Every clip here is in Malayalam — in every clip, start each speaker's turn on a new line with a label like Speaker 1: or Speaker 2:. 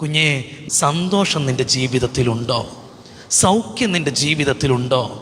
Speaker 1: കുഞ്ഞേ സന്തോഷം നിന്റെ ജീവിതത്തിലുണ്ടോ? സൗഖ്യം നിന്റെ ജീവിതത്തിലുണ്ടോ?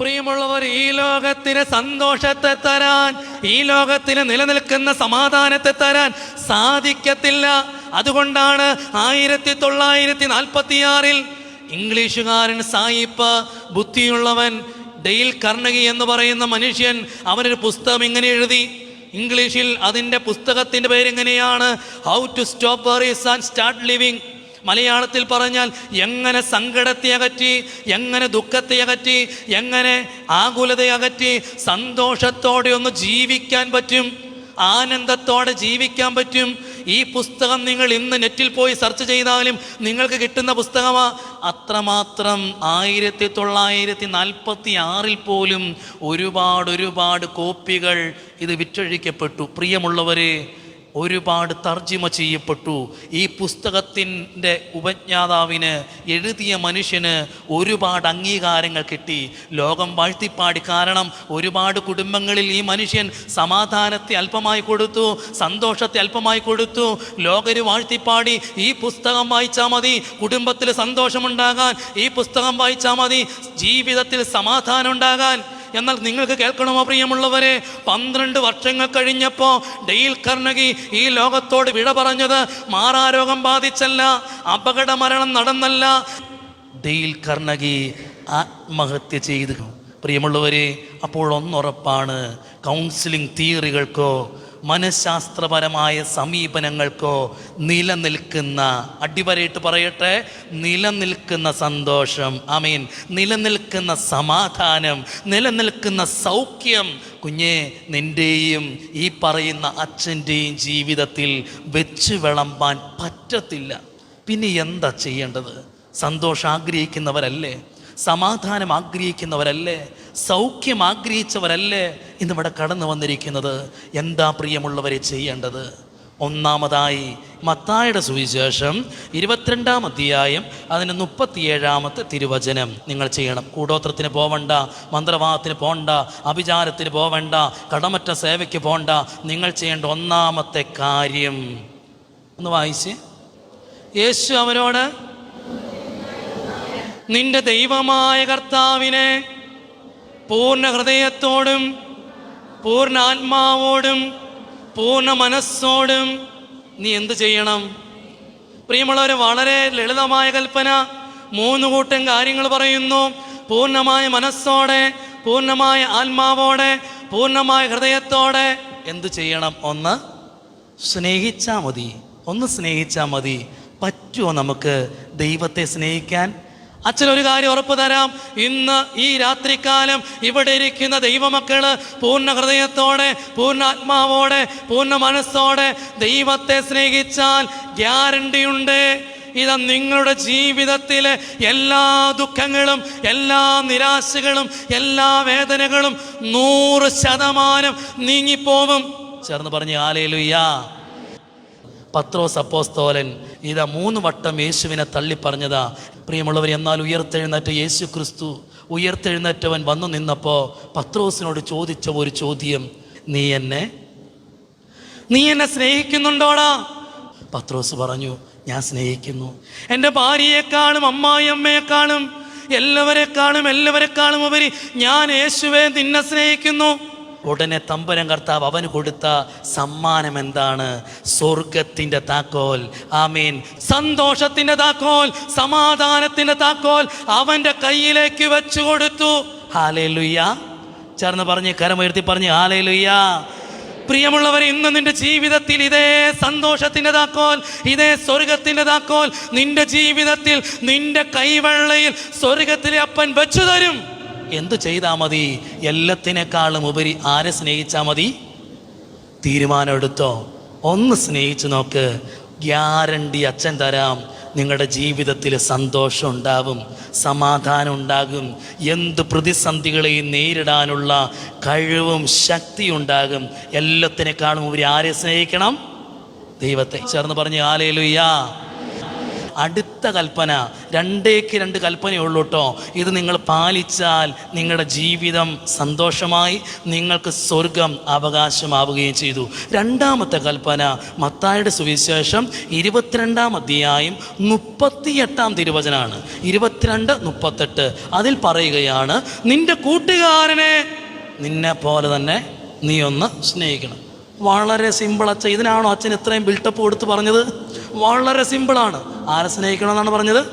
Speaker 1: പ്രിയമുള്ളവർ ഈ ലോകത്തിന് സന്തോഷത്തെ തരാൻ ഈ ലോകത്തിന് നിലനിൽക്കുന്ന സമാധാനത്തെ തരാൻ സാധിക്കത്തില്ല. അതുകൊണ്ടാണ് ആയിരത്തി തൊള്ളായിരത്തി നാൽപ്പത്തിയാറിൽ ഇംഗ്ലീഷുകാരൻ സായിപ്പ് ബുദ്ധിയുള്ളവൻ ഡെയിൽ കർണകി എന്ന് പറയുന്ന മനുഷ്യൻ അവനൊരു പുസ്തകം ഇങ്ങനെ എഴുതി. ഇംഗ്ലീഷിൽ അതിന്റെ പുസ്തകത്തിന്റെ പേരെങ്ങനെയാണ്? How to stop worries and start living മലയാളത്തിൽ പറഞ്ഞാൽ എങ്ങനെ സങ്കടത്തെ അകറ്റി എങ്ങനെ ദുഃഖത്തെ അകറ്റി എങ്ങനെ ആകുലതയെ അകറ്റി സന്തോഷത്തോടെ ഒന്ന് ജീവിക്കാൻ പറ്റും. ആനന്ദത്തോടെ ജീവിക്കാൻ പറ്റും. ഈ പുസ്തകം നിങ്ങൾ ഇന്ന് നെറ്റിൽ പോയി സെർച്ച് ചെയ്താലും നിങ്ങൾക്ക് കിട്ടുന്ന പുസ്തകമാ. അത്രമാത്രം ആയിരത്തി തൊള്ളായിരത്തി നാൽപ്പത്തി ആറിൽ പോലും ഒരുപാട് ഒരുപാട് കോപ്പികൾ ഇത് വിറ്റഴിക്കപ്പെട്ടു. പ്രിയമുള്ളവരെ ഒരുപാട് തർജിമ ചെയ്യപ്പെട്ടു. ഈ പുസ്തകത്തിന്റെ ഉപജ്ഞാതാവിന് എഴുതിയ മനുഷ്യന് ഒരുപാട് അംഗീകാരങ്ങൾ കിട്ടി. ലോകം വാഴ്ത്തിപ്പാടി കാരണം ഒരുപാട് കുടുംബങ്ങളിൽ ഈ മനുഷ്യൻ സമാധാനത്തെ അല്പമായി കൊടുത്തു സന്തോഷത്തെ അല്പമായി കൊടുത്തു. ലോകര് വാഴ്ത്തിപ്പാടി ഈ പുസ്തകം വായിച്ചാൽ മതി കുടുംബത്തിൽ സന്തോഷമുണ്ടാകാൻ ഈ പുസ്തകം വായിച്ചാൽ മതി ജീവിതത്തിൽ സമാധാനം ഉണ്ടാകാൻ. എന്നാൽ നിങ്ങൾക്ക് കേൾക്കണമോ പ്രിയമുള്ളവരെ? പന്ത്രണ്ട് വർഷങ്ങൾ കഴിഞ്ഞപ്പോൾ ഡെയിൽ കർണകി ഈ ലോകത്തോട് വിട പറഞ്ഞത് മാറാരോഗം ബാധിച്ചല്ല അപകട മരണം നടന്നല്ല. ഡെയിൽ കർണകി ആത്മഹത്യ ചെയ്തു പ്രിയമുള്ളവരെ അപ്പോൾ ഒന്നുറപ്പാണ് കൗൺസിലിംഗ് തിയറികൾക്കോ മനഃശാസ്ത്രപരമായ സമീപനങ്ങൾക്കോ നിലനിൽക്കുന്ന അടിവരയിട്ട് പറയട്ടെ നിലനിൽക്കുന്ന സന്തോഷം അമീൻ നിലനിൽക്കുന്ന സമാധാനം നിലനിൽക്കുന്ന സൗഖ്യം. കുഞ്ഞെ നിന്റെയും ഈ പറയുന്ന അച്ഛന്റെയും ജീവിതത്തിൽ വെച്ച് വിളമ്പാൻ പറ്റത്തില്ല. പിന്നെ എന്താ ചെയ്യേണ്ടത്? സന്തോഷം ആഗ്രഹിക്കുന്നവരല്ലേ സമാധാനം ആഗ്രഹിക്കുന്നവരല്ലേ? സൗഖ്യം ആഗ്രഹിച്ചവരല്ലേ? ഇന്നിവിടെ കടന്നു വന്നിരിക്കുന്നത്. എന്താ പ്രിയമുള്ളവരെ ചെയ്യേണ്ടത്? ഒന്നാമതായി മത്തായുടെ സുവിശേഷം ഇരുപത്തിരണ്ടാം അധ്യായം അതിന് മുപ്പത്തിയേഴാമത്തെ തിരുവചനം നിങ്ങൾ ചെയ്യണം. കൂടോത്രത്തിന് പോവണ്ട മന്ത്രവാദത്തിന് പോണ്ട അഭിചാരത്തിന് പോവണ്ട കടമറ്റ സേവയ്ക്ക് പോണ്ട. നിങ്ങൾ ചെയ്യേണ്ട ഒന്നാമത്തെ കാര്യം. ഒന്ന് വായിച്ച്. യേശു അവരോട് നിന്റെ ദൈവമായ കർത്താവിനെ പൂർണ ഹൃദയത്തോടും പൂർണ ആത്മാവോടും പൂർണ മനസ്സോടും നീ എന്ത് ചെയ്യണം? പ്രിയമുള്ളവർ വളരെ ലളിതമായ കൽപ്പന. മൂന്ന് കൂട്ടം കാര്യങ്ങൾ പറയുന്നു. പൂർണമായ മനസ്സോടെ പൂർണമായ ആത്മാവോടെ പൂർണമായ ഹൃദയത്തോടെ എന്ത് ചെയ്യണം? ഒന്ന് സ്നേഹിച്ചാൽ മതി. ഒന്ന് സ്നേഹിച്ചാൽ മതി. പറ്റുമോ നമുക്ക് ദൈവത്തെ സ്നേഹിക്കാൻ? അച്ഛൻ ഒരു കാര്യം ഉറപ്പ് തരാം. ഇന്ന് ഈ രാത്രികാലം ഇവിടെ ഇരിക്കുന്ന ദൈവമക്കൾ പൂർണ ഹൃദയത്തോടെ പൂർണ ആത്മാവോടെ പൂർണ മനസ്സോടെ ദൈവത്തെ സ്നേഹിച്ചാൽ ഗ്യാരണ്ടിയുണ്ട് ഇത് നിങ്ങളുടെ ജീവിതത്തിലെ എല്ലാ ദുഃഖങ്ങളും എല്ലാ നിരാശകളും എല്ലാ വേദനകളും നൂറ് ശതമാനം നീങ്ങിപ്പോവും. ചേർന്ന് പറഞ്ഞ് ആലേലുയ്യാ പത്രോസ് അപ്പോസ്തോലൻ ഇതാ മൂന്ന് വട്ടം യേശുവിനെ തള്ളി പറഞ്ഞതാ. പ്രിയമുള്ളവർ എന്നാൽ ഉയർത്തെഴുന്നേറ്റ യേശു ക്രിസ്തു ഉയർത്തെഴുന്നേറ്റവൻ വന്നു നിന്നപ്പോൾ പത്രോസിനോട് ചോദിച്ച ഒരു ചോദ്യം നീ എന്നെ നീ എന്നെ സ്നേഹിക്കുന്നുണ്ടോടാ? പത്രോസ് പറഞ്ഞു ഞാൻ സ്നേഹിക്കുന്നു. എന്റെ ഭാര്യയെക്കാളും അമ്മായിയമ്മയെക്കാളും എല്ലാവരെക്കാളും എല്ലാവരെക്കാളും ഉപരി ഞാൻ യേശുവെ നിന്നെ സ്നേഹിക്കുന്നു. ഉടനെ തമ്പരം കർത്താവ് അവന് കൊടുത്ത സമ്മാനം എന്താണ്? സ്വർഗത്തിന്റെ താക്കോൽ. ആമീൻ. സന്തോഷത്തിന്റെ താക്കോൽ സമാധാനത്തിന്റെ താക്കോൽ അവന്റെ കയ്യിലേക്ക് വെച്ചു കൊടുത്തു. ഹാലേ ലുയ്യ ചേർന്ന് പറഞ്ഞ് കരമുയർത്തി പറഞ്ഞ് ഹാലേ പ്രിയമുള്ളവർ ഇന്ന് നിന്റെ ജീവിതത്തിൽ ഇതേ സന്തോഷത്തിന്റെ താക്കോൽ ഇതേ സ്വർഗത്തിന്റെ താക്കോൽ നിന്റെ ജീവിതത്തിൽ നിന്റെ കൈവെള്ളയിൽ സ്വർഗത്തിലെ അപ്പൻ വെച്ചു തരും. എന്തു ചെയ്താൽ മതി? എല്ലാത്തിനേക്കാളും ഉപരി ആരെ സ്നേഹിച്ചാൽ മതി? തീരുമാനമെടുത്തോ. ഒന്ന് സ്നേഹിച്ചു നോക്ക്. ഗ്യാരണ്ടി അച്ഛൻ തരാം. നിങ്ങളുടെ ജീവിതത്തിൽ സന്തോഷം ഉണ്ടാവും സമാധാനം ഉണ്ടാകും. എന്ത് പ്രതിസന്ധികളെയും നേരിടാനുള്ള കഴിവും ശക്തിയും ഉണ്ടാകും. എല്ലാത്തിനേക്കാളും ഉപരി ആരെ സ്നേഹിക്കണം? ദൈവത്തെ. ചേർന്ന് പറഞ്ഞു ആലേലുയ്യാ അടുത്ത കൽപ്പന. രണ്ടേക്ക് രണ്ട് കൽപ്പനയുള്ളൂ കേട്ടോ. ഇത് നിങ്ങൾ പാലിച്ചാൽ നിങ്ങളുടെ ജീവിതം സന്തോഷമായി നിങ്ങൾക്ക് സ്വർഗം അവകാശമാവുകയും ചെയ്തു. രണ്ടാമത്തെ കൽപ്പന മത്തായുടെ സുവിശേഷം ഇരുപത്തിരണ്ടാം അധ്യായം മുപ്പത്തിയെട്ടാം തിരുവചനാണ്. ഇരുപത്തിരണ്ട് മുപ്പത്തെട്ട്. അതിൽ പറയുകയാണ് നിന്റെ കൂട്ടുകാരനെ നിന്നെ പോലെ തന്നെ നീ ഒന്ന് സ്നേഹിക്കണം. വളരെ സിമ്പിൾ അച്ഛൻ ഇതിനാണോ അച്ഛൻ ഇത്രയും ബിൽട്ടപ്പ് കൊടുത്ത് പറഞ്ഞത്? വളരെ സിമ്പിളാണ്. ആരെ സ്നേഹിക്കണം എന്നാണ് പറഞ്ഞത്?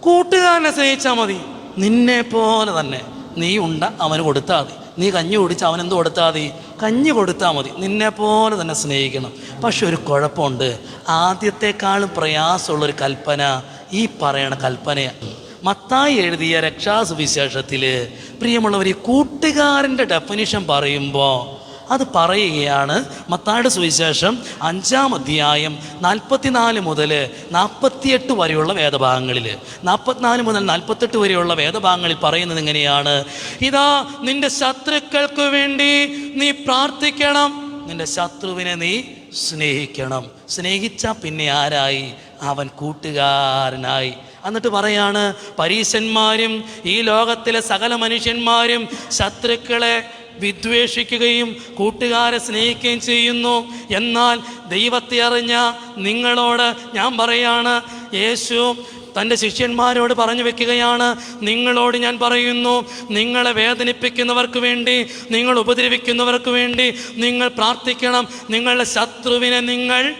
Speaker 1: കൂട്ടുകാരനെ സ്നേഹിച്ചാൽ മതി. നിന്നെ പോലെ തന്നെ. നീ ഉണ്ട അവന് കൊടുത്താൽ മതി. നീ കഞ്ഞി കുടിച്ച് അവൻ എന്ത് കൊടുത്താൽ മതി? കഞ്ഞി കൊടുത്താൽ മതി. നിന്നെ പോലെ തന്നെ സ്നേഹിക്കണം. പക്ഷെ ഒരു കുഴപ്പമുണ്ട്. ആദ്യത്തെക്കാളും പ്രയാസമുള്ളൊരു കൽപ്പന ഈ പറയണ കൽപ്പനയാണ് മത്തായി എഴുതിയ രക്ഷാസുവിശേഷത്തിൽ പ്രിയമുള്ളവർ ഈ കൂട്ടുകാരന്റെ ഡെഫിനിഷൻ പറയുമ്പോൾ അത് പറയുകയാണ് മത്തായുടെ സുവിശേഷം അഞ്ചാം അധ്യായം നാൽപ്പത്തിനാല് മുതൽ നാൽപ്പത്തിയെട്ട് വരെയുള്ള വേദഭാഗങ്ങളിൽ. നാൽപ്പത്തിനാല് മുതൽ നാൽപ്പത്തെട്ട് വരെയുള്ള വേദഭാഗങ്ങളിൽ പറയുന്നത് എങ്ങനെയാണ് ഇതാ നിന്റെ ശത്രുക്കൾക്ക് വേണ്ടി നീ പ്രാർത്ഥിക്കണം. നിന്റെ ശത്രുവിനെ നീ സ്നേഹിക്കണം. സ്നേഹിച്ചാൽ പിന്നെ ആരായി? അവൻ കൂട്ടുകാരനായി. എന്നിട്ട് പറയാണ് പരീശന്മാരും ഈ ലോകത്തിലെ സകല മനുഷ്യന്മാരും ശത്രുക്കളെ വിദ്വേഷിക്കുകയും കൂട്ടുകാരെ സ്നേഹിക്കുകയും ചെയ്യുന്നു. എന്നാൽ ദൈവത്തെ അറിഞ്ഞ നിങ്ങളോട് ഞാൻ പറയാണ് യേശു തന്റെ ശിഷ്യന്മാരോട് പറഞ്ഞു വെക്കുകയാണ്. നിങ്ങളോട് ഞാൻ പറയുന്നു നിങ്ങളെ വേദനിപ്പിക്കുന്നവർക്ക് വേണ്ടി നിങ്ങൾ ഉപദ്രവിക്കുന്നവർക്ക് വേണ്ടി നിങ്ങൾ പ്രാർത്ഥിക്കണം നിങ്ങളുടെ ശത്രുവിനെ നിങ്ങൾ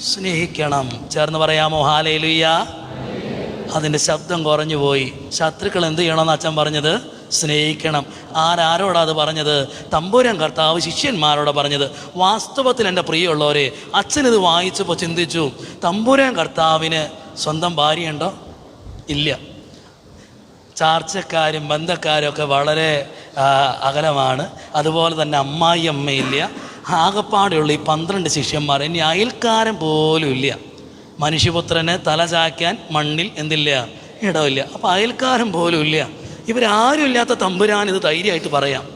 Speaker 1: സ്നേഹിക്കണം. ചേർന്ന് പറയാമോ? ഹാലയിലുയ്യ അതിന്റെ ശബ്ദം കുറഞ്ഞു പോയി ശത്രുക്കൾ എന്ത് ചെയ്യണമെന്ന് അച്ഛൻ പറഞ്ഞത്? സ്നേഹിക്കണം. ആരാരോടാ അത് പറഞ്ഞത്? തമ്പുരാൻ കർത്താവ് ശിഷ്യന്മാരോട് പറഞ്ഞത്. വാസ്തവത്തിൽ എന്റെ പ്രിയമുള്ളവരെ അച്ഛനിത് വായിച്ചപ്പോൾ ചിന്തിച്ചു തമ്പുരാൻ കർത്താവിന് സ്വന്തം ഭാര്യയുണ്ടോ? ഇല്ല. ചാർച്ചക്കാരും ബന്ധക്കാരൊക്കെ വളരെ അകലമാണ്. അതുപോലെ തന്നെ അമ്മായി അമ്മയില്ല ആകപ്പാടെയുള്ള ഈ പന്ത്രണ്ട് ശിഷ്യന്മാർ. ഇനി അയൽക്കാരൻ പോലും ഇല്ല. മനുഷ്യപുത്രനെ തല ചായ്ക്കാൻ മണ്ണിൽ എന്തില്ല? ഇടമില്ല. അപ്പോൾ അയൽക്കാരൻ പോലും ഇല്ല. ഇവരാരും ഇല്ലാത്ത തമ്പുരാൻ ഇത് ധൈര്യമായിട്ട് പറയാം.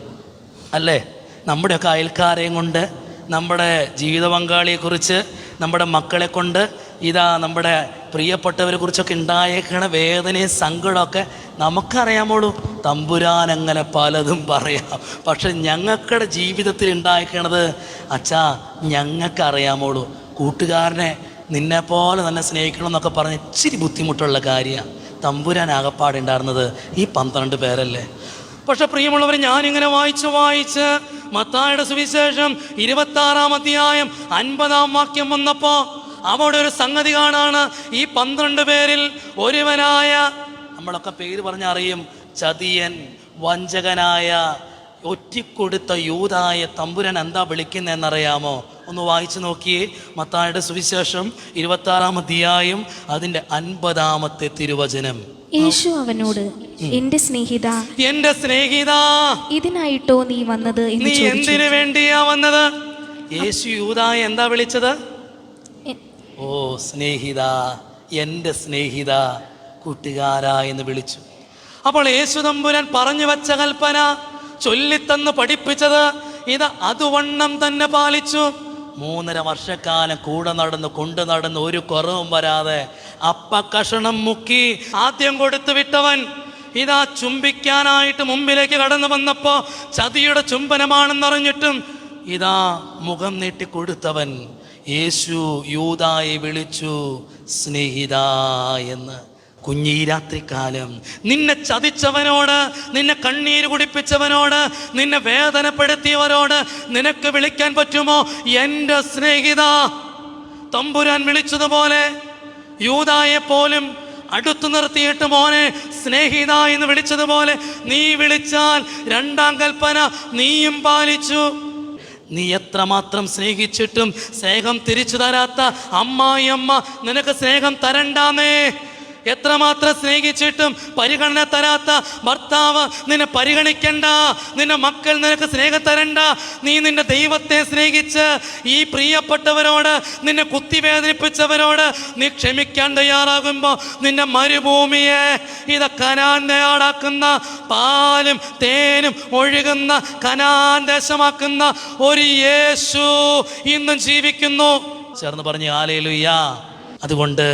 Speaker 1: അല്ലേ? നമ്മുടെയൊക്കെ അയൽക്കാരെയും കൊണ്ട് നമ്മുടെ ജീവിത പങ്കാളിയെക്കുറിച്ച് നമ്മുടെ മക്കളെ കൊണ്ട് ഇതാ നമ്മുടെ പ്രിയപ്പെട്ടവരെ കുറിച്ചൊക്കെ ഉണ്ടായേക്കണ വേദനയും സങ്കടമൊക്കെ നമുക്കറിയാമോളൂ. തമ്പുരാൻ അങ്ങനെ പലതും പറയാം. പക്ഷെ ഞങ്ങളുടെ ജീവിതത്തിൽ ഉണ്ടായിക്കണത് അച്ഛാ ഞങ്ങൾക്കറിയാമോളൂ. കൂട്ടുകാരനെ നിന്നെപ്പോലെ തന്നെ സ്നേഹിക്കണം എന്നൊക്കെ പറഞ്ഞ് ഇച്ചിരി ബുദ്ധിമുട്ടുള്ള കാര്യമാണ്. തമ്പുരാൻ ആകപ്പാടുണ്ടായിരുന്നത് ഈ പന്ത്രണ്ട് പേരല്ലേ? പക്ഷെ പ്രിയമുള്ളവർ ഞാനിങ്ങനെ വായിച്ച് വായിച്ച് മത്തായുടെ സുവിശേഷം ഇരുപത്തി ആറാം അധ്യായം അൻപതാം വാക്യം വന്നപ്പോ അവിടെ ഒരു സംഗതി കാണാണ്. ഈ പന്ത്രണ്ട് പേരിൽ ഒരുവനായ നമ്മളൊക്കെ പേര് പറഞ്ഞറിയും ചതിയൻ വഞ്ചകനായ ഒറ്റിക്കൊടുത്ത യൂതായ തമ്പുരൻ എന്താ വിളിക്കുന്നതെന്നറിയാമോ? ഒന്ന് വായിച്ചു നോക്കിയേ. മത്തായുടെ സുവിശേഷം ഇരുപത്തി ആറാം അധ്യായം അതിന്റെ അൻപതാമത്തെ തിരുവചനം.
Speaker 2: യേശു അവനോട് എന്റെ സ്നേഹിത
Speaker 1: എന്റെ സ്നേഹിത
Speaker 2: ഇതിനായിട്ടോ നീ വന്നത്
Speaker 1: നീ എന്തിനു വേണ്ടിയാ വന്നത്? യേശു യൂതായ എന്താ വിളിച്ചത്? ഓ സ്നേഹിത എന്റെ സ്നേഹിത കൂട്ടുകാര എന്ന് വിളിച്ചു. അപ്പോൾ യേശു തമ്പുരാൻ പറഞ്ഞു വച്ച കൽപ്പന ചൊല്ലിത്തന്ന് പഠിപ്പിച്ചത് ഇത് അതുവണ്ണം തന്നെ പാലിച്ചു. മൂന്നര വർഷക്കാലം കൂടെ നടന്ന് കൊണ്ടു നടന്ന് ഒരു കുറവും വരാതെ അപ്പ കഷണം മുക്കി ആദ്യം കൊടുത്തു വിട്ടവൻ. ഇതാ ചുംബിക്കാനായിട്ട് മുമ്പിലേക്ക് കടന്നു വന്നപ്പോ ചതിയുടെ ചുംബനമാണെന്നറിഞ്ഞിട്ടും ഇതാ മുഖം നീട്ടി കൊടുത്തവൻ. യേശു യൂതായി വിളിച്ചു സ്നേഹിത എന്ന്. കുഞ്ഞീ രാത്രികാലം നിന്നെ ചതിച്ചവനോട് നിന്നെ കണ്ണീര് കുടിപ്പിച്ചവനോട് നിന്നെ വേദനപ്പെടുത്തിയവരോട് നിനക്ക് വിളിക്കാൻ പറ്റുമോ? എന്റെ സ്നേഹിത തമ്പുരാൻ വിളിച്ചതുപോലെ യൂതായെ പോലും അടുത്തു നിർത്തിയിട്ട് മോനെ സ്നേഹിത എന്ന് വിളിച്ചതുപോലെ നീ വിളിച്ചാൽ രണ്ടാം കൽപ്പന നീയും പാലിച്ചു. നീ എത്രമാത്രം സ്നേഹിച്ചിട്ടും സ്നേഹം തിരിച്ചു തരാത്ത അമ്മായി അമ്മ നിനക്ക് സ്നേഹം തരണ്ടാന്നേ. എത്രമാത്രം സ്നേഹിച്ചിട്ടും പരിഗണന തരാത്ത ഭർത്താവ് നിന്നെ പരിഗണിക്കണ്ട. നിന്റെ മക്കൾ നിനക്ക് സ്നേഹം തരണ്ട. നീ നിന്റെ ദൈവത്തെ സ്നേഹിച്ച് ഈ പ്രിയപ്പെട്ടവരോട് നിന്നെ കുത്തിവേദനിപ്പിച്ചവരോട് നീ ക്ഷമിക്കാൻ തയ്യാറാകുമ്പോൾ നിന്റെ മരുഭൂമിയെ ഇത് കനാൻ തയ്യാറാക്കുന്ന പാലും തേനും ഒഴുകുന്ന കനാൻ ദേശമാക്കുന്ന ഒരു യേശു ഇന്നും ജീവിക്കുന്നു. ചേർന്ന് പറഞ്ഞ് ആലേലുയ്യ അതുകൊണ്ട്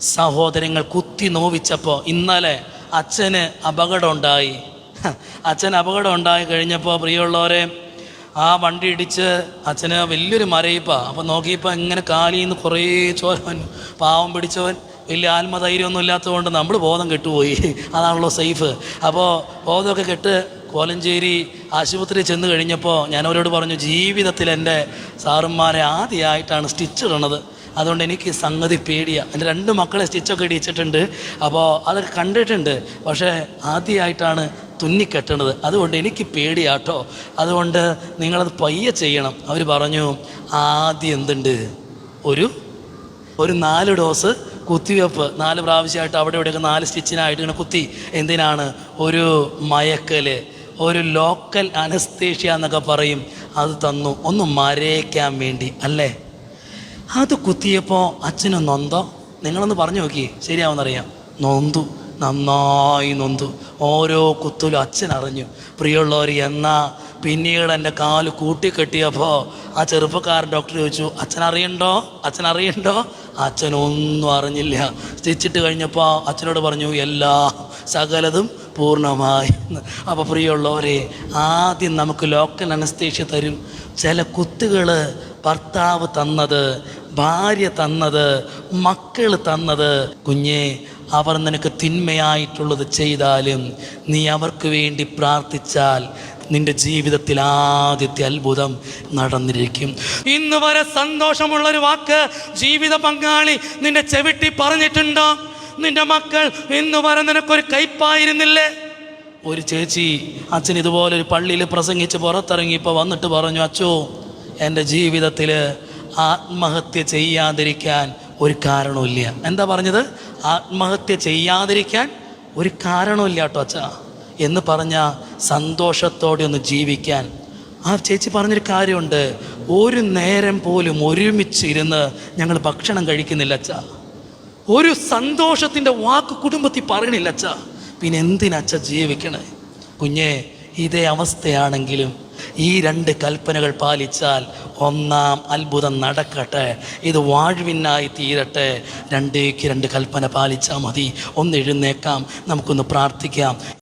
Speaker 1: സഹോദരങ്ങൾ കുത്തി നോവിച്ചപ്പോൾ ഇന്നലെ അച്ഛന് അപകടം ഉണ്ടായി അച്ഛൻ അപകടം ഉണ്ടായി കഴിഞ്ഞപ്പോൾ പ്രിയമുള്ളവരെ ആ വണ്ടി ഇടിച്ച് അച്ഛന് വലിയൊരു മരയിപ്പാ. അപ്പോൾ നോക്കിയപ്പോൾ ഇങ്ങനെ കാലിൽ നിന്ന് കുറേ ചോരവൻ പാവം പിടിച്ചവൻ വലിയ ആത്മധൈര്യമൊന്നും ഇല്ലാത്തതുകൊണ്ട് നമ്മൾ ബോധം കെട്ടുപോയി. അതാണല്ലോ സേഫ്. അപ്പോൾ ബോധമൊക്കെ കെട്ട് കോലഞ്ചേരി ആശുപത്രിയിൽ ചെന്ന് കഴിഞ്ഞപ്പോൾ ഞാൻ അവരോട് പറഞ്ഞു ജീവിതത്തിൽ എന്റെ സാറുമാരെ ആദ്യമായിട്ടാണ് സ്റ്റിച്ച് ഇടണത്. അതുകൊണ്ട് എനിക്ക് സംഗതി പേടിയാണ് എന്റെ രണ്ട് മക്കളെ സ്റ്റിച്ചൊക്കെ ഇടിച്ചിട്ടുണ്ട്. അപ്പോൾ അതൊക്കെ കണ്ടിട്ടുണ്ട്. പക്ഷേ ആദ്യമായിട്ടാണ് തുന്നിക്കെട്ടണത് അതുകൊണ്ട് എനിക്ക് പേടിയാട്ടോ. അതുകൊണ്ട് നിങ്ങളത് പയ്യെ ചെയ്യണം. അവർ പറഞ്ഞു ആദ്യം എന്തുണ്ട്? ഒരു ഒരു നാല് ഡോസ് കുത്തിവെപ്പ്. നാല് പ്രാവശ്യമായിട്ട് അവിടെ ഇവിടെയൊക്കെ നാല് സ്റ്റിച്ചിനായിട്ട് ഇങ്ങനെ കുത്തി. എന്തിനാണ്? ഒരു മയക്കൽ ഒരു ലോക്കൽ അനസ്തേഷ്യ എന്നൊക്കെ പറയും. അത് തന്നു. ഒന്ന് മരയ്ക്കാൻ വേണ്ടി. അല്ലേ? അത് കുത്തിയപ്പോൾ അച്ഛന് നൊന്തോ? നിങ്ങളൊന്ന് പറഞ്ഞു നോക്കി. ശരിയാവുന്നറിയാം. നൊന്തു. നന്നായി നൊന്തു. ഓരോ കുത്തലും അച്ഛൻ അറിഞ്ഞു. പ്രിയമുള്ളവർ എന്നാ പിന്നീട് എന്റെ കാൽ കൂട്ടിക്കെട്ടിയപ്പോൾ ആ ചെറുപ്പക്കാരൻ ഡോക്ടർ ചോദിച്ചു അച്ഛൻ അറിയണ്ടോ അച്ഛൻ അറിയണ്ടോ അച്ഛനൊന്നും അറിഞ്ഞില്ല. സ്റ്റിച്ചിട്ട് കഴിഞ്ഞപ്പോൾ അച്ഛനോട് പറഞ്ഞു എല്ലാ സകലതും പൂർണമായി അപ്പോൾ പ്രിയമുള്ളവരെ ആദ്യം നമുക്ക് ലോക്കൽ അനസ്തേഷ്യ തരും. ചില കുത്തുകൾ ഭർത്താവ് തന്നത് ഭാര്യ തന്നത് മക്കൾ തന്നത് കുഞ്ഞെ അവർ നിനക്ക് തിന്മയായിട്ടുള്ളത് ചെയ്താലും നീ അവർക്ക് വേണ്ടി പ്രാർത്ഥിച്ചാൽ നിന്റെ ജീവിതത്തിൽ ആദ്യത്തെ അത്ഭുതം നടന്നിരിക്കും. ഇന്ന് വരെ സന്തോഷമുള്ള ഒരു വാക്ക് ജീവിത പങ്കാളി നിന്റെ ചെവിട്ടി പറഞ്ഞിട്ടുണ്ടോ? നിന്റെ മക്കൾ ഇന്ന് വരെ നിനക്കൊരു കയ്പായിരുന്നില്ലേ? ഒരു ചേച്ചി അച്ഛൻ ഇതുപോലെ ഒരു പള്ളിയിൽ പ്രസംഗിച്ച് പുറത്തിറങ്ങി ഇപ്പോൾ വന്നിട്ട് പറഞ്ഞു അച്ചോ എന്റെ ജീവിതത്തിൽ ആത്മഹത്യ ചെയ്യാതിരിക്കാൻ ഒരു കാരണവുമില്ല. എന്താ പറഞ്ഞത്? ആത്മഹത്യ ചെയ്യാതിരിക്കാൻ ഒരു കാരണവുമില്ല കേട്ടോ അച്ഛ. എന്ന് പറഞ്ഞ സന്തോഷത്തോടെ ഒന്ന് ജീവിക്കാൻ. ആ ചേച്ചി പറഞ്ഞൊരു കാര്യമുണ്ട്. ഒരു നേരം പോലും ഒരുമിച്ചിരുന്ന് ഞങ്ങൾ ഭക്ഷണം കഴിക്കുന്നില്ല അച്ഛ. ഒരു സന്തോഷത്തിന്റെ വാക്ക് കുടുംബത്തിൽ പറയണില്ല അച്ഛ. പിന്നെ എന്തിനച്ഛ ജീവിക്കണേ? കുഞ്ഞേ ഇതേ അവസ്ഥയാണെങ്കിലും ഈ രണ്ട് കൽപ്പനകൾ പാലിച്ചാൽ ഒന്നാം അത്ഭുതം നടക്കട്ടെ. ഇത് വാഴ്വിനായി തീരട്ടെ. രണ്ടേക്ക് രണ്ട് കൽപ്പന പാലിച്ചാൽ മതി. ഒന്ന് എഴുന്നേക്കാം. നമുക്കൊന്ന് പ്രാർത്ഥിക്കാം.